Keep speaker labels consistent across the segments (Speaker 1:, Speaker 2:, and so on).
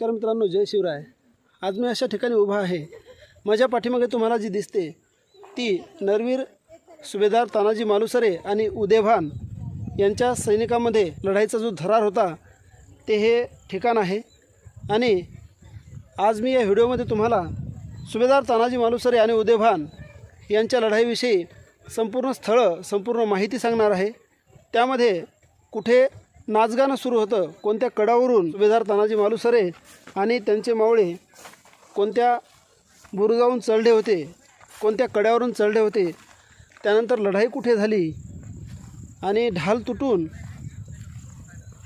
Speaker 1: नमस्कार मित्रांनो जय शिवराय. आज मी अशा ठिकाणी उभा आहे. माझ्या पाठीमागे तुम्हाला जी दिसते ती नरवीर सुभेदार तानाजी मालुसरे आणि उदेभान यांच्या सैनिकामध्ये लढाईचा जो थरार होता ते हे ठिकाण आहे. आणि आज मी या व्हिडिओमध्ये तुम्हाला सुभेदार तानाजी मालुसरे आणि उदेभान यांच्या लढाईविषयी संपूर्ण स्थळं संपूर्ण माहिती सांगणार आहे. त्यामध्ये कुठे नाचगाणं सुरू होतं. कोणत्या कडावरून सुभेदार तानाजी मालुसरे आणि त्यांचे मावळे कोणत्या बुरुजावरून चढले होते कोणत्या कड्यावरून चढले होते त्यानंतर लढाई कुठे झाली आणि ढाल तुटून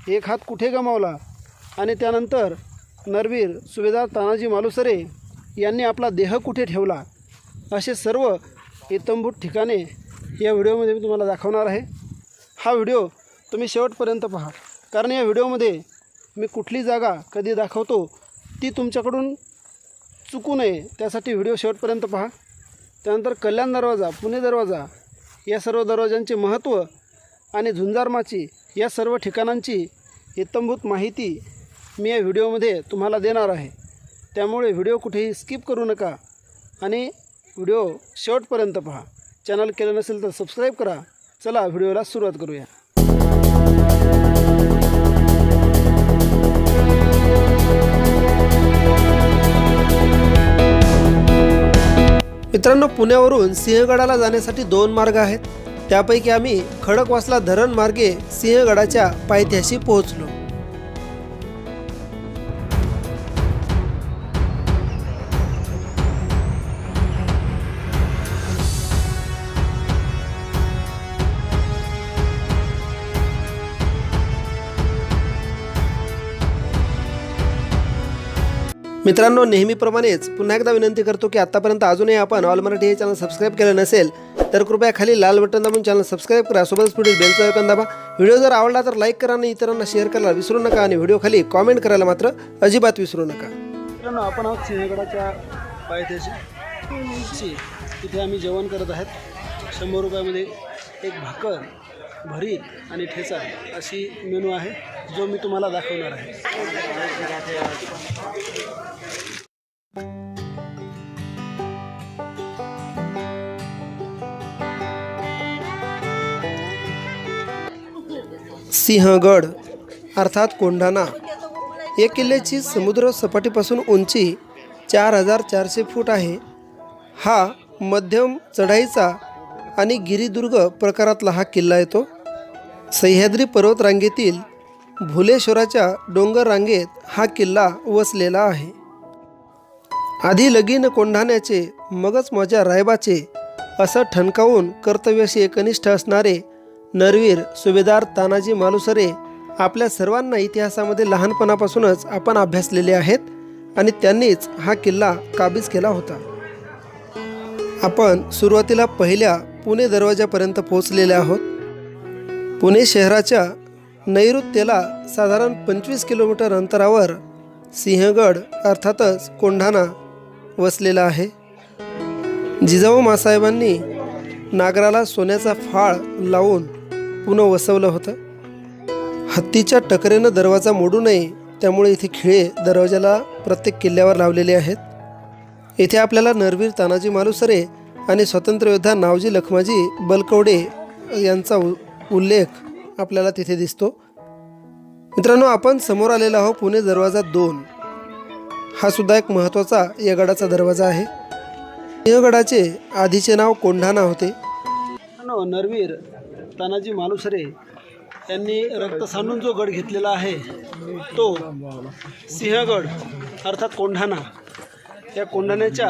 Speaker 1: एक हात कुठे गमावला आणि त्यानंतर नरवीर सुभेदार तानाजी मालुसरे यांनी आपला देह कुठे ठेवला? असे सर्व इतंभूत ठिकाणे या व्हिडिओमध्ये मी तुम्हाला दाखवणार आहे. हा व्हिडिओ तुम्ही शेवटपर्यंत पहा. कारण या व्हिडिओमध्ये मी कुठली जागा कधी दाखवतो ती तुमच्याकडून चुकू नये. त्यासाठी व्हिडिओ शेवटपर्यंत पहा. त्यानंतर कल्याण दरवाजा पुणे दरवाजा या सर्व दरवाजांचे महत्त्व आणि झुंजारमाची या सर्व ठिकाणांची इत्तंभूत माहिती मी या व्हिडिओमध्ये तुम्हाला देणार आहे. त्यामुळे व्हिडिओ कुठेही स्किप करू नका आणि व्हिडिओ शेवटपर्यंत पहा. चॅनल केलं नसेल तर सबस्क्राईब करा. चला व्हिडिओला सुरुवात करूया. मित्रांनो पुण्यावरून सिंहगडाला जाण्यासाठी दोन मार्ग आहेत. त्यापैकी आम्ही खडकवासला धरण मार्गे सिंहगडाच्या पायथ्याशी पोहोचलो. मित्रांनो नेहमीप्रमाणेच पुन्हा एकदा विनंती करतो की आतापर्यंत अजूनही आपण ऑल मराठी हे चॅनल सबस्क्राईब केलं नसेल तर कृपया खाली लाल बटन दाबून चॅनल सबस्क्राईब करा. सोबतच पुढील बेलचं आयकॉन दाबा. व्हिडिओ जर आवडला तर लाईक करा आणि इतरांना शेअर करायला विसरू नका आणि व्हिडिओ खाली कॉमेंट करायला मात्र अजिबात विसरू नका. मित्रांनो आपण आहोत सिंहगडाच्या पायथ्याशी. तिथे आम्ही जेवण करत आहेत. शंभर रुपयामध्ये एक भाकर भरीत आणि ठेचा अशी मेनू आहे जो मी तुम्हाला दाखवणार आहे. सिंहगड अर्थात कोंढाणा. या किल्ल्याची समुद्र सपाटीपासून उंची चार हजार चारशे फूट आहे. हा मध्यम चढाईचा आणि गिरिदुर्ग प्रकारातला हा किल्ला येतो. सह्याद्री पर्वतरांगेतील भुलेश्वराच्या डोंगर रांगेत हा किल्ला वसलेला आहे. आधी लगीन कोंढाण्याचे मगच माझ्या रायबाचे असं ठणकावून कर्तव्याशी एकनिष्ठ असणारे नरवीर सुभेदार तानाजी मालुसरे आपल्या सर्वांना इतिहासामध्ये लहानपणापासूनच आपण अभ्यासलेले आहेत आणि त्यांनीच हा किल्ला काबीज केला होता. आपण सुरुवातीला पहिल्या पुणे दरवाजापर्यंत पोहोचलेले आहोत. पुणे शहराच्या नैऋत्येला साधारण पंचवीस किलोमीटर अंतरावर सिंहगड अर्थातच कोंढाणा वसलेला आहे. जिजाऊ मासाहेबांनी नागराला सोन्याचा फाळ लावून पुन्हा वसवलं होतं. हत्तीच्या टकरेनं दरवाजा मोडू नये त्यामुळे इथे खिळे दरवाजाला प्रत्येक किल्ल्यावर लावलेले आहेत. येथे आपल्याला नरवीर तानाजी मालुसरे आणि स्वातंत्र्ययोद्धा नावजी लखमाजी बलकवडे यांचा उ उल्लेख आपल्याला तिथे दिसतो. मित्रांनो आपण समोर आलेला आहोत पुणे दरवाजा दोन. हा सुद्धा एक महत्त्वाचा या गडाचा दरवाजा आहे. सिंहगडाचे आधीचे नाव कोंढाणा होते. नरवीर तानाजी मालुसरे यांनी रक्त सांडून जो गड घेतलेला आहे तो सिंहगड अर्थात कोंढाणा. या कोंढाण्याच्या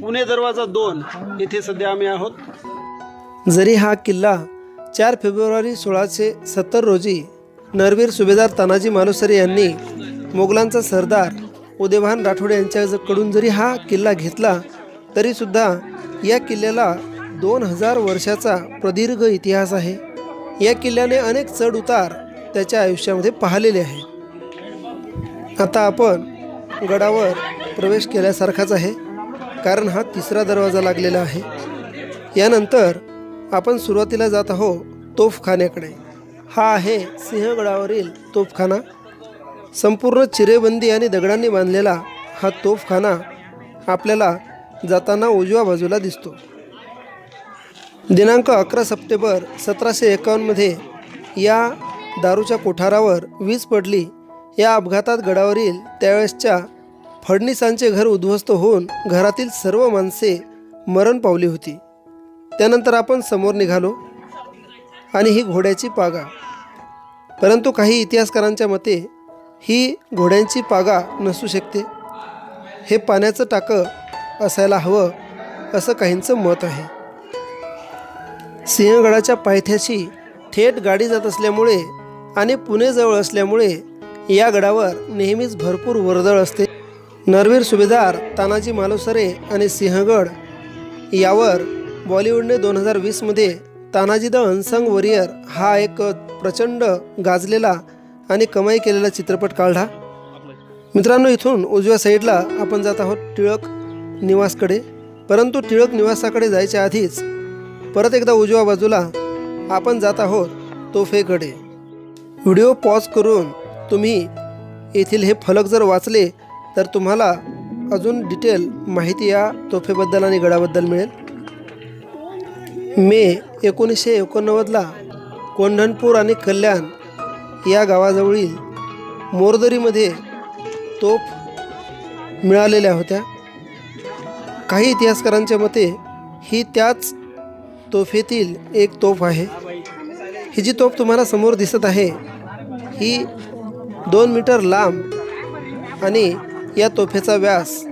Speaker 1: पुणे दरवाजा दोन येथे सध्या आम्ही आहोत. जरी हा किल्ला चार फेब्रुवारी सोळाशे सत्तर रोजी नरवीर सुभेदार तानाजी मालुसरे यांनी मोगलांचा सरदार उदयभान राठोड यांच्याकडून जरी हा किल्ला घेतला तरीसुद्धा या किल्ल्याला दोन हजार वर्षाचा प्रदीर्घ इतिहास आहे. या किल्ल्याने अनेक चढ उतार त्याच्या आयुष्यामध्ये पाहिलेले आहे आता आपण गडावर प्रवेश केल्यासारखाच आहे कारण हा तिसरा दरवाजा लागलेला आहे. यानंतर आपण सुरुवातीला जात आहो तोफखान्याकडे. हा आहे सिंहगडावरील तोफखाना. संपूर्ण चिरेबंदी आणि दगडांनी बांधलेला हा तोफखाना आपल्याला जाताना उजव्या बाजूला दिसतो. दिनांक अकरा सप्टेंबर सतराशे एकावन्नमध्ये या दारूच्या कोठारावर वीज पडली. या अपघातात गडावरील त्यावेळेसच्या फडणीसांचे घर उद्ध्वस्त होऊन घरातील सर्व माणसे मरण पावली होती. त्यानंतर आपण समोर निघालो आणि ही घोड्याची पागा. परंतु काही इतिहासकारांच्या मते ही घोड्यांची पागा नसू शकते. हे पाण्याचं टाकं असायला हवं असं काहींचं मत आहे. सिंहगडाच्या पायथ्याशी थेट गाडी जात असल्यामुळे आणि पुणेजवळ असल्यामुळे या गडावर नेहमीच भरपूर वर्दळ असते. नरवीर सुभेदार तानाजी मालुसरे आणि सिंहगड यावर बॉलिवूडने दोन हजार वीसमध्ये तानाजी द अनसंग वरियर हा एक प्रचंड गाजलेला आणि कमाई केलेला चित्रपट काढला. मित्रांनो इथून उजव्या साईडला आपण जात आहोत टिळक निवासकडे. परंतु टिळक निवासाकडे जायच्या आधीच परत एकदा उजव्या बाजूला आपण जात आहोत तोफेकडे. व्हिडिओ पॉज करून तुम्ही येथील हे फलक जर वाचले तर तुम्हाला अजून डिटेल माहिती या तोफेबद्दल आणि गडाबद्दल मिळेल. मे एकोणीसशे एकोणनव्वदला कोंढणपूर आणि कल्याण या गावाजवळील मोरदरीमध्ये तोफ मिळालेल्या होत्या. काही इतिहासकारांच्या मते ही त्याच तोफेतील एक तोफ आहे. ही जी तोफ तुम्हाला समोर दिसत आहे ही दोन मीटर लांब आणि या तोफेचा व्यास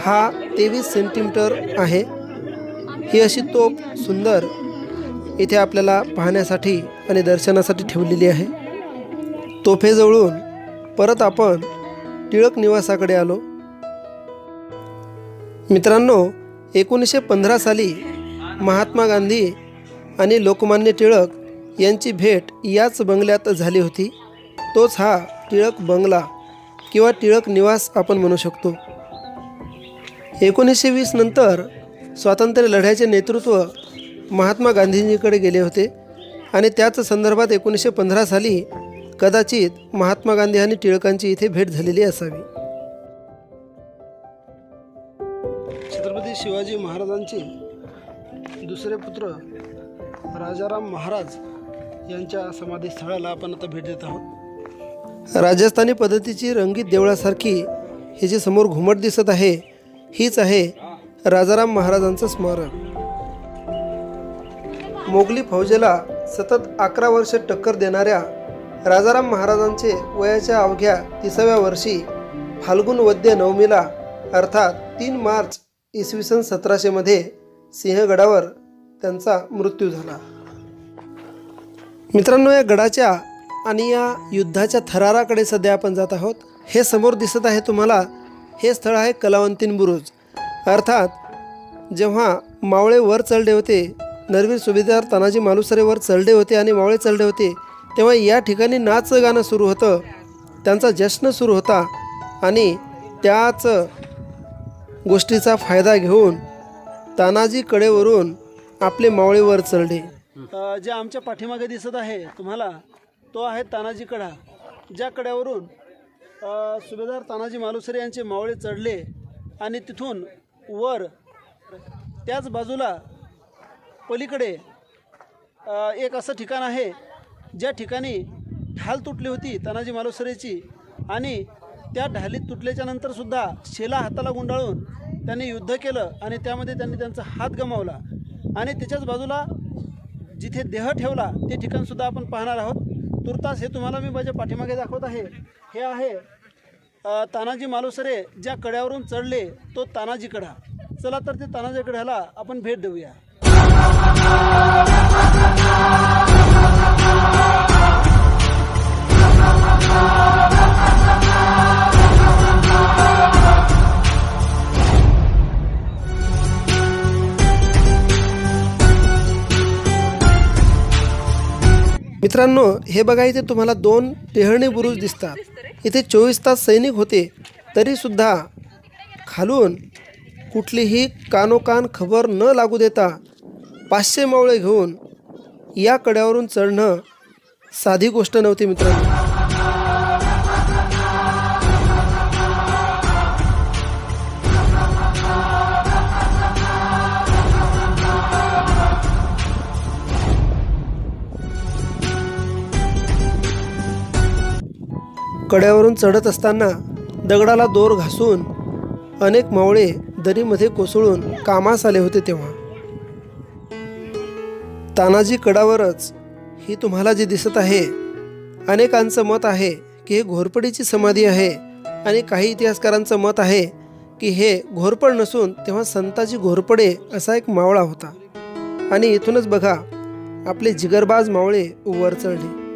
Speaker 1: हा तेवीस सेंटीमीटर आहे. ही अशी तोफ सुंदर इथे आपल्याला पाहण्यासाठी आणि दर्शनासाठी ठेवलेली आहे. तोफेजवळून परत आपण टिळक निवासाकडे आलो. मित्रांनो एकोणीसशे पंधरा साली महात्मा गांधी आणि लोकमान्य टिळक यांची भेट याच बंगल्यात झाली होती. तोच हा टिळक बंगला किंवा टिळक निवास आपण म्हणू शकतो. एकोणीसशे वीस नंतर स्वातंत्र्य लढ्याचे नेतृत्व महात्मा गांधींजीकडे गेले होते. आणि त्याच संदर्भात एकोणीसशे पंधरा साली कदाचित महात्मा गांधी आणि टिळकांची इथे भेट झालेली असावी. छत्रपती शिवाजी महाराजांचे दुसरे पुत्र राजाराम महाराज यांच्या समाधीस्थळाला आपण आता भेट देत आहोत. राजस्थानी पद्धतीची रंगीत देवळासारखी ही जी समोर घुमट दिसत आहे हीच आहे राजाराम महाराजांचं स्मारक. मोगली फौजेला सतत अकरा वर्ष टक्कर देणाऱ्या राजाराम महाराजांचे वयाच्या अवघ्या तिसाव्या वर्षी फाल्गुन वद्य नवमीला अर्थात तीन मार्च इसवी सन सतराशेमध्ये सिंहगडावर त्यांचा मृत्यू झाला. मित्रांनो या गडाच्या आणि या युद्धाच्या थराराकडे सध्या आपण जात आहोत. हे समोर दिसत आहे तुम्हाला हे स्थळ आहे कलावंतीन बुरुज. अर्थात जेव्हा मावळे वर चढले होते नरवीर सुभेदार तानाजी मालुसरे वर चढले होते आणि मावळे चढले होते तेव्हा या ठिकाणी नाच गाणं सुरू होतं. त्यांचा जश्न सुरू होता आणि त्याच गोष्टीचा फायदा घेऊन तानाजी कडेवरून आपले मावळे वर चढले. जे आमच्या पाठीमागे दिसत आहे तुम्हाला तो आहे तानाजी कडा ज्या कड्यावरून सुभेदार तानाजी मालुसरे यांचे मावळे चढले आणि तिथून वर त्याच बाजूला पलीकडे एक असं ठिकाण आहे ज्या ठिकाणी ढाल तुटली होती तानाजी मालुसरेची आणि त्या ढालीत तुटल्याच्या नंतरसुद्धा शेला हाताला गुंडाळून त्यांनी युद्ध केलं आणि त्यामध्ये त्यांनी त्यांचा हात गमावला. आणि त्याच्याच बाजूला जिथे देह ठेवला ते ठिकाणसुद्धा आपण पाहणार आहोत. तुर्तास हे तुम्हाला मी माझ्या पाठीमागे दाखवत आहे. हे आहे तानाजी मालुसरे ज्या कड्यावरून चढले तो तानाजी कडा. चला तर ते तानाजी कड्याला आपण भेट देऊया. मित्रांनो हे बघा इथे तुम्हाला दोन टेहळणी बुरुज दिसतात. इथे चोवीस तास सैनिक होते तरीसुद्धा खालून कुठलीही कानोकान खबर न लागू देता पाचशे मावळे घेऊन या कड्यावरून चढणं साधी गोष्ट नव्हती मित्रांनो. कड्यावरून चढत असताना दगडाला दोर घासून अनेक मावळे दरीमध्ये कोसळून कामास आले होते तेव्हा. तानाजी कडावरच ही तुम्हाला जे दिसत आहे अनेकांचं मत आहे की हे घोरपडीची समाधी आहे आणि काही इतिहासकारांचं मत आहे की हे घोरपड नसून तेव्हा संताजी घोरपडे असा एक मावळा होता. आणि इथूनच बघा आपले जिगरबाज मावळे वर चढले.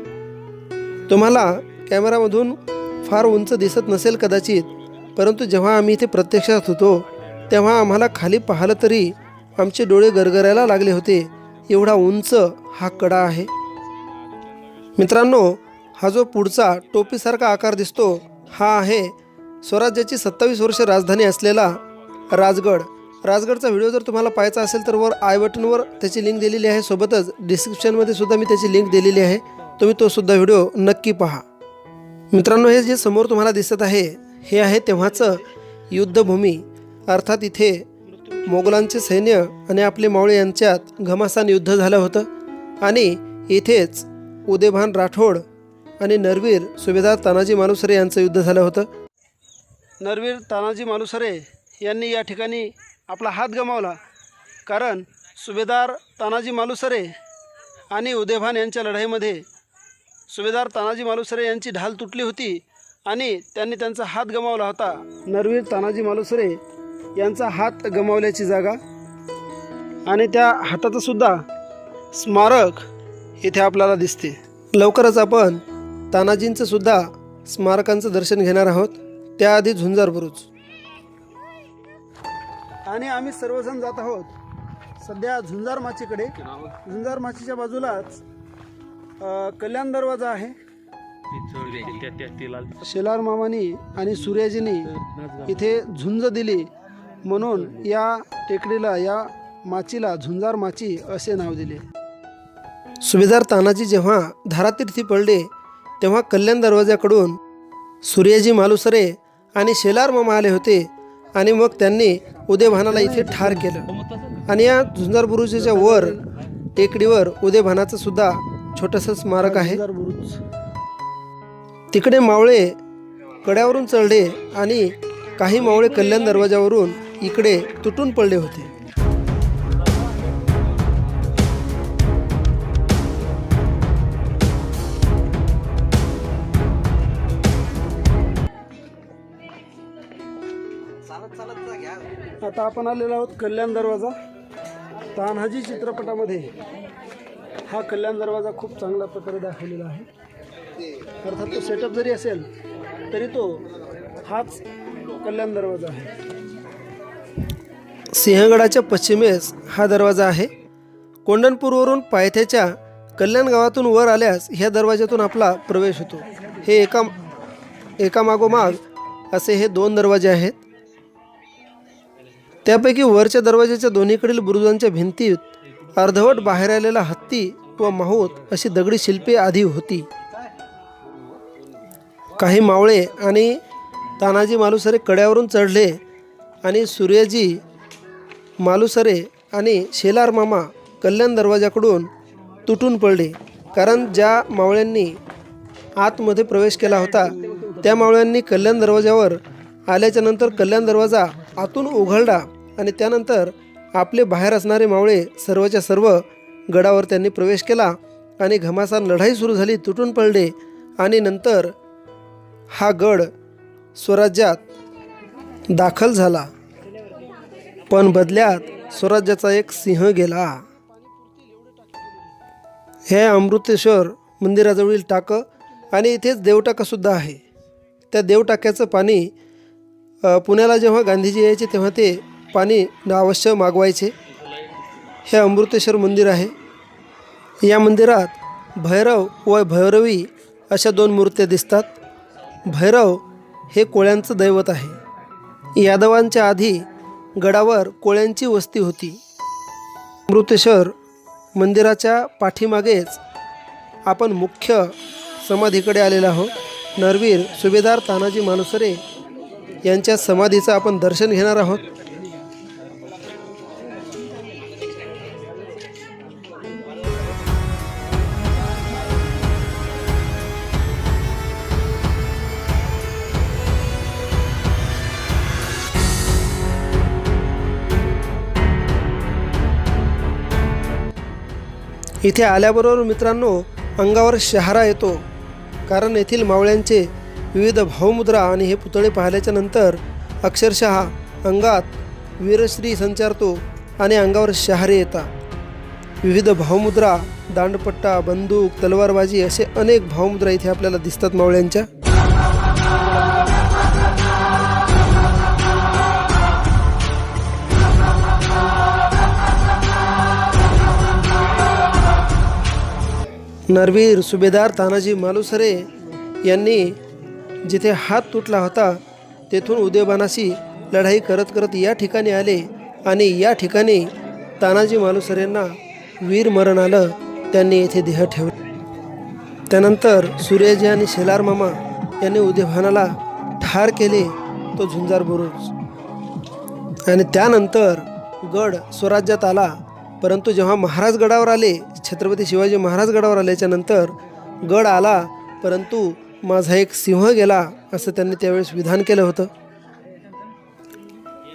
Speaker 1: तुम्हाला कॅमेरामधून फार उंच दिसत नसेल कदाचित परंतु जेव्हा आम्ही इथे प्रत्यक्षात होतो तेव्हा आम्हाला खाली पाहिलं तरी आमचे डोळे गरगरायला लागले होते. एवढा उंच हा कडा आहे. मित्रांनो हा जो पुढचा टोपीसारखा आकार दिसतो हा आहे स्वराज्याची सत्तावीस वर्ष राजधानी असलेला राजगड. राजगडचा व्हिडिओ जर तुम्हाला पाहायचा असेल तर वर आय बटनवर त्याची लिंक दिलेली आहे. सोबतच डिस्क्रिप्शनमध्ये सुद्धा मी त्याची लिंक दिलेली आहे. तुम्ही तो सुद्धा व्हिडिओ नक्की पहा. मित्रांनो हे जे समोर तुम्हाला दिसत आहे हे आहे तेव्हाचं युद्धभूमी. अर्थात इथे मोगलांचे सैन्य आणि आपले मावळे यांच्यात घमासान युद्ध झालं होतं. आणि इथेच उदयभान राठोड आणि नरवीर सुभेदार तानाजी मालुसरे यांचं युद्ध झालं होतं. नरवीर तानाजी मालुसरे यांनी या ठिकाणी आपला हात गमावला. कारण सुभेदार तानाजी मालुसरे आणि उदयभान यांच्या लढाईमध्ये सुभेदार तानाजी मालुसरे यांची ढाल तुटली होती आणि त्यांनी त्यांचा हात गमावला होता. नरवीर तानाजी मालुसरे यांचा हात गमावल्याची जागा आणि त्या हाताचं सुद्धा स्मारक इथे आपल्याला दिसते. लवकरच आपण तानाजींचं सुद्धा स्मारकांचं दर्शन घेणार आहोत. त्याआधी झुंजार बुरुज. आणि आम्ही सर्वजण जात आहोत. सध्या झुंजार माचीकडे. झुंजार माचीच्या बाजूलाच अ, कल्याण दरवाजा आहे. शेलार मामानी आणि सूर्याजीनी इथे झुंज दिली म्हणून या टेकडीला या माचीला झुंजार माची असे नाव दिले. सुभेदार तानाजी जेव्हा धारातीर्थी पडले तेव्हा कल्याण दरवाजाकडून सूर्याजी मालुसरे आणि शेलार मामा आले होते आणि मग त्यांनी उदयभानाला इथे ठार केलं. आणि या झुंजार बुरुजीच्या वर टेकडीवर उदयभानाचं सुद्धा छोटंसं स्मारक आहे. तिकडे मावळे कड्यावरून चढले आणि काही मावळे कल्याण दरवाजावरून इकडे तुटून पडले होते. आता आपण आलेलो आहोत कल्याण दरवाजा तान्हाजी चित्रपटामध्ये. हा कल्याण दरवाजा खूप चांगल्या प्रकारे दाखवलेला आहे. अर्थात तो सेटअप जरी असेल तरी तो हाच कल्याण दरवाजा आहे. सिंहगडाच्या पश्चिमेस हा दरवाजा आहे. कोंडणपूरवरून पायथ्याच्या कल्याण गावातून वर आल्यास ह्या दरवाज्यातून आपला प्रवेश होतो. हे एका एकामागोमाग असे हे दोन दरवाजे आहेत. त्यापैकी वरच्या दरवाजाच्या दोन्हीकडील बुरुजांच्या भिंतीत अर्धवट बाहेर आलेला हत्ती व माहूत अशी दगडी शिल्पे आधी होती. काही मावळे आणि तानाजी मालुसरे कड्यावरून चढले आणि सूर्याजी मालुसरे आणि शेलार मामा कल्याण दरवाजाकडून तुटून पडले. कारण ज्या मावळ्यांनी आतमध्ये प्रवेश केला होता त्या मावळ्यांनी कल्याण दरवाजावर आल्याच्यानंतर कल्याण दरवाजा आतून उघडला आणि त्यानंतर आपले बाहेर असणारे मावळे सर्वच्या सर्व गडावर त्यांनी प्रवेश केला आणि घमासान लढाई सुरू झाली तुटून पडले. आणि नंतर हा गड स्वराज्यात दाखल झाला. पण बदल्यात स्वराज्याचा एक सिंह गेला. हे अमृतेश्वर मंदिराजवळील टाकं आणि इथेच देवटाकासुद्धा आहे. त्या देवटाक्याचं पाणी पुण्याला जेव्हा गांधीजी यायचे तेव्हा ते पाणी अवश्य मागवायचे. हे अमृतेश्वर मंदिर आहे. या मंदिरात भैरव व भैरवी अशा दोन मूर्त्या दिसतात. भैरव हे कोळ्यांचं दैवत आहे. यादवांच्या आधी गडावर कोळ्यांची वस्ती होती. अमृतेश्वर मंदिराच्या पाठीमागेच आपण मुख्य समाधीकडे आलेलो आहोत. नरवीर सुभेदार तानाजी मानुसरे यांच्या समाधीचं आपण दर्शन घेणार आहोत. इथे आल्याबरोबर मित्रांनो अंगावर शहारा येतो. कारण येथील मावळ्यांचे विविध भावमुद्रा आणि हे पुतळे पाहिल्याच्या नंतर अक्षरशः अंगात वीरश्री संचारतो आणि अंगावर शहारे येतात. विविध भावमुद्रा दांडपट्टा बंदूक तलवारबाजी असे अनेक भावमुद्रा इथे आपल्याला दिसतात मावळ्यांच्या. नरवीर सुभेदार तानाजी मालुसरे यांनी जिथे हात तुटला होता तेथून उदयबानाशी लढाई करत करत या ठिकाणी आले आणि या ठिकाणी तानाजी मालुसरेंना वीर मरण आलं त्यांनी येथे देह ठेवले. त्यानंतर सूर्यजी आणि शेलार मामा यांनी उदयभानाला ठार केले तो झुंजार बुरुज. आणि त्यानंतर गड स्वराज्यात आला परंतु जेव्हा महाराज गडावर आले छत्रपती शिवाजी महाराज गडावर आल्याच्यानंतर गड आला परंतु माझा एक सिंह गेला असं त्यांनी त्यावेळेस विधान केलं होतं.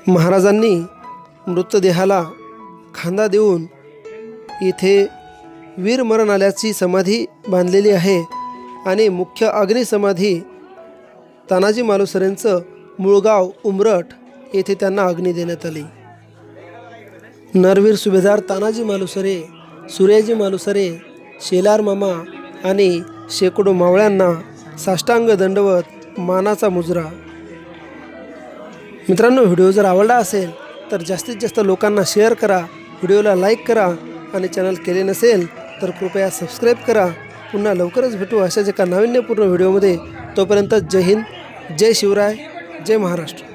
Speaker 1: महाराजांनी मृतदेहाला खांदा देऊन इथे वीरमरण आल्याची समाधी बांधलेली आहे आणि मुख्य अग्निसमाधी तानाजी मालुसरेंचं मुळगाव उमरठ येथे त्यांना अग्नी देण्यात आली. नरवीर सुभेदार तानाजी मालुसरे सूर्याजी मालुसरे शेलार मामा आणि शेकडो मावळ्यांना साष्टांग दंडवत मानाचा मुजरा. मित्रांनो व्हिडिओ जर आवडला असेल तर जास्तीत जास्त लोकांना शेअर करा व्हिडिओला लाईक करा आणि चॅनल केले नसेल तर कृपया सबस्क्राईब करा. पुन्हा लवकरच भेटू अशाच एका नाविन्यपूर्ण व्हिडिओमध्ये. तोपर्यंत जय हिंद जय शिवराय जय महाराष्ट्र.